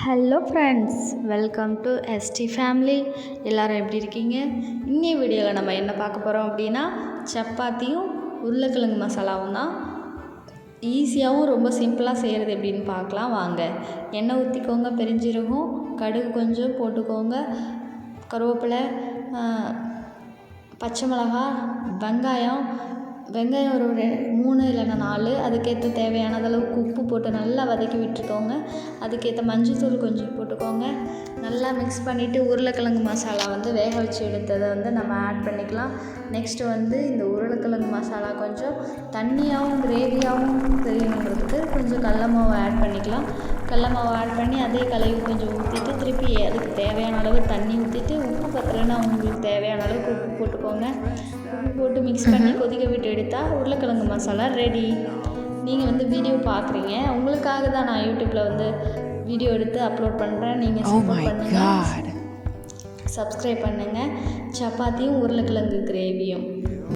Hello friends welcome to ST family எல்லாரும் எப்படி இருக்கீங்க? இன்னி வீடியோவில் நம்ம என்ன பார்க்க போகிறோம் அப்படின்னா சப்பாத்தியும் உருளைக்கிழங்கு மசாலாவும் தான். ஈஸியாகவும் ரொம்ப சிம்பிளாக செய்கிறது எப்படின்னு பார்க்கலாம். வாங்க. எண்ணெய் ஊற்றிக்கோங்க பெருஞ்சீரகம். கடுகு கொஞ்சம் போட்டுக்கோங்க. கருவேப்பிலை பச்சை மிளகா வெங்காயம். வெங்காயம் ஒரு மூணு இல்லை நாலு அதுக்கேற்ற தேவையான அளவுக்கு உப்பு போட்டு நல்லா வதக்கி விட்டுக்கோங்க. அதுக்கேற்ற மஞ்சத்தூள் கொஞ்சம் போட்டுக்கோங்க. நல்லா மிக்ஸ் பண்ணிவிட்டு உருளைக்கிழங்கு மசாலா வந்து வேக வச்சு எடுத்ததை வந்து நம்ம ஆட் பண்ணிக்கலாம். நெக்ஸ்ட்டு வந்து இந்த உருளைக்கிழங்கு மசாலா கொஞ்சம் தண்ணியாகவும் கிரேவியாகவும் தெரியணுங்கிறதுக்கு கொஞ்சம் கடல மாவு ஆட் பண்ணிக்கலாம். கடல மாவு ஆட் பண்ணி அதே கலவி கொஞ்சம் ஊற்றிட்டு தேவையான அளவு தண்ணி ஊற்றிட்டு உப்பு பத்தலைன்னா உங்களுக்கு தேவையான அளவுக்கு உப்பு போட்டுக்கோங்க. உப்பு போட்டு மிக்ஸ் பண்ணி கொதிக்க விட்டு எடுத்தால் உருளைக்கிழங்கு மசாலா ரெடி நீங்கள் வந்து வீடியோ பார்க்குறீங்க உங்களுக்காக தான் நான் யூடியூப்பில் வந்து வீடியோ எடுத்து அப்லோட் பண்ணுறேன் நீங்கள் Oh சப்போர்ட் பண்ணுங்கள் god. சப்ஸ்கிரைப் பண்ணுங்கள் சப்பாத்தியும் உருளைக்கிழங்கு கிரேவியும்